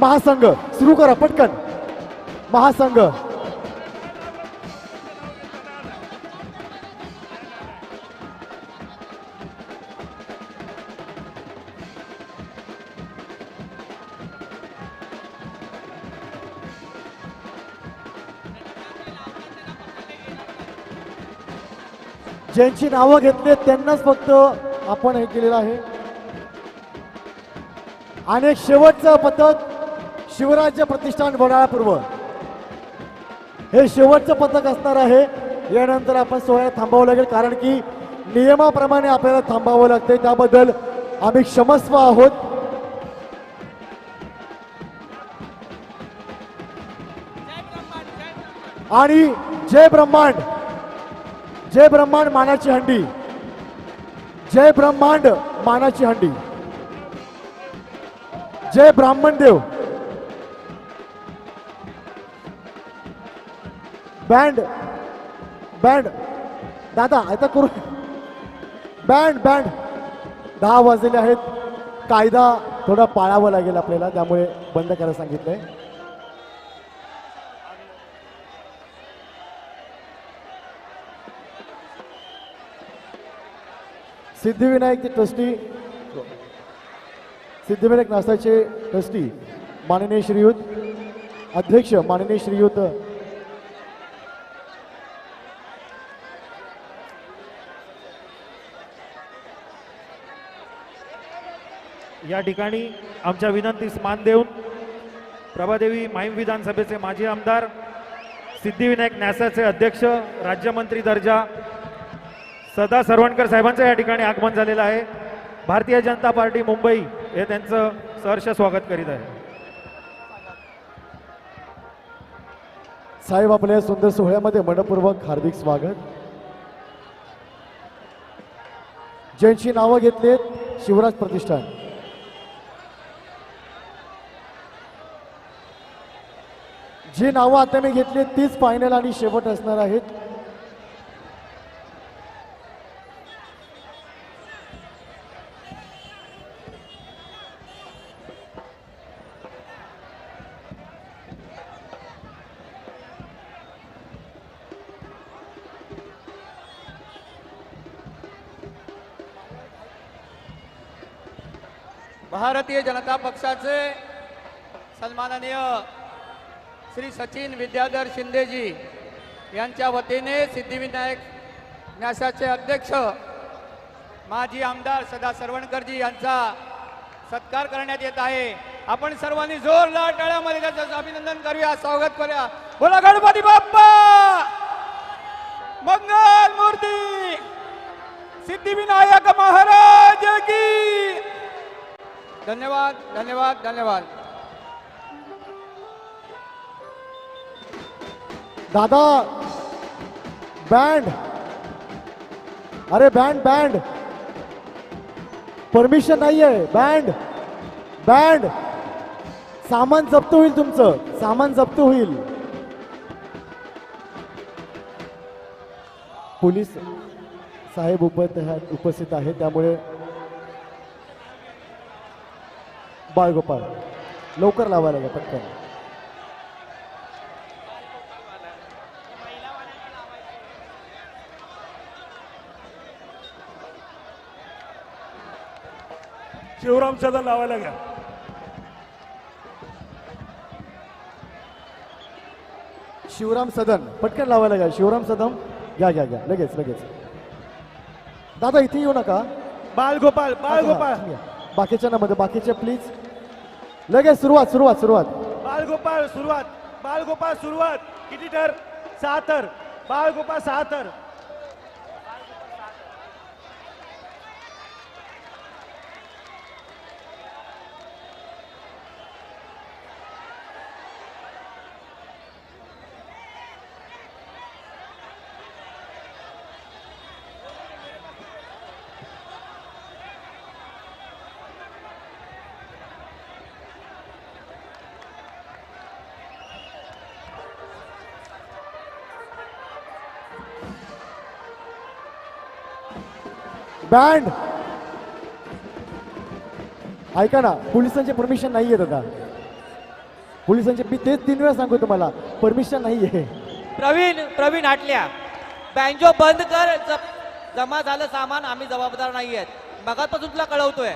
महासंघ सुरू करा पटकन. महासंघ. ज्यांची नावं घेतली त्यांनाच फक्त आपण हे केलेलं आहे. आणि शेवटचं पथक शिवराज्य प्रतिष्ठान वडाळा पूर्व हे शेवटचं पथक असणार आहे. यानंतर आपण सोहळ्यात थांबावं लागेल कारण की नियमाप्रमाणे आपल्याला थांबावं लागते त्याबद्दल आम्ही क्षमस्व आहोत. आणि जय ब्रह्मांड. जय ब्रह्मांड मानाची हंडी. जय ब्रह्मांड मानाची हंडी. जय ब्राह्मण देव. बँड. बँड. दादा आता करू. Band band. दहा वाजलेले आहेत. कायदा थोडा पाळावा लागेल आपल्याला त्यामुळे बंद करायला सांगितलंय. सिद्धिविनायकचे ट्रस्टी सिद्धिविनायक नासाचे ट्रस्टी माननीय श्रीयुत. अध्यक्ष माननीय श्रीयुत या ठिकाणी आमच्या विनंतीस मान देऊन प्रभादेवी माहीम विधानसभेचे माजी आमदार सिद्धिविनायक न्यासाचे अध्यक्ष राज्यमंत्री दर्जा सदा सरवणकर साहेबांचं या ठिकाणी आगमन झालेलं आहे. भारतीय जनता पार्टी मुंबई हे त्यांचं सहर्ष स्वागत करीत आहे. साहेब आपल्या सुंदर सोहळ्यामध्ये मनपूर्वक हार्दिक स्वागत. ज्यांची नावं घेतलीत शिवराज प्रतिष्ठान. जी नावं आता मी घेतली तीच फायनल आणि शेवट असणार आहेत. भारतीय जनता पक्षाचे सन्माननीय श्री सचिन विद्याधर शिंदेजी यांच्या वतीने सिद्धिविनायक न्यासाचे अध्यक्ष माजी आमदार सदा सरवणकरजी यांचा सत्कार करण्यात येत आहे. आपण सर्वांनी जोरदार टाळ्यामध्ये त्याचं अभिनंदन करूया स्वागत करूया. बोला गणपती बाप्पा! मंगल मूर्ती! सिद्धिविनायक महाराज की! धन्यवाद धन्यवाद धन्यवाद. दादा बँड अरे बँड बँड परमिशन नाहीये. बँड बँड सामान जप्त होईल तुमचं. सामान जप्त होईल. पोलीस साहेब उपस्थित उपस्थित आहे त्यामुळे बाळगोपाळ लवकर लावायला लागेल पटकन. शिवराम सदन लावायला घ्या. शिवराम सदन पटकन लावायला घ्या. शिवराम सदन घ्या घ्या घ्या. लगेच लगेच. दादा इथे येऊ नका. बालगोपाल बालगोपाल अच्छा, हा, बाकीच्या मध्ये बाकीचे प्लीज लगेच सुरुवात सुरुवात सुरुवात. बालगोपाल सुरुवात. बालगोपाल सुरुवात. किती तर? सहा तर. बालगोपाल सहा तर. बँड. ऐका ना पोलिसांचे परमिशन नाही आहे दादा. पोलिसांचे मी तेच तीन वेळा सांगतो तुम्हाला परमिशन नाही आहे प्रवीण प्रवीण हाटल्या बँजो बंद कर जमा झालं सामान आम्ही जबाबदार नाही आहेत मगापासून तुला कळवतोय.